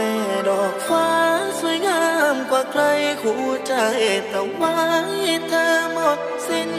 ม่ดอกฟ้าสวยงามกว่าใครคู่ใจแต่ว้าเธอหมดสิ้น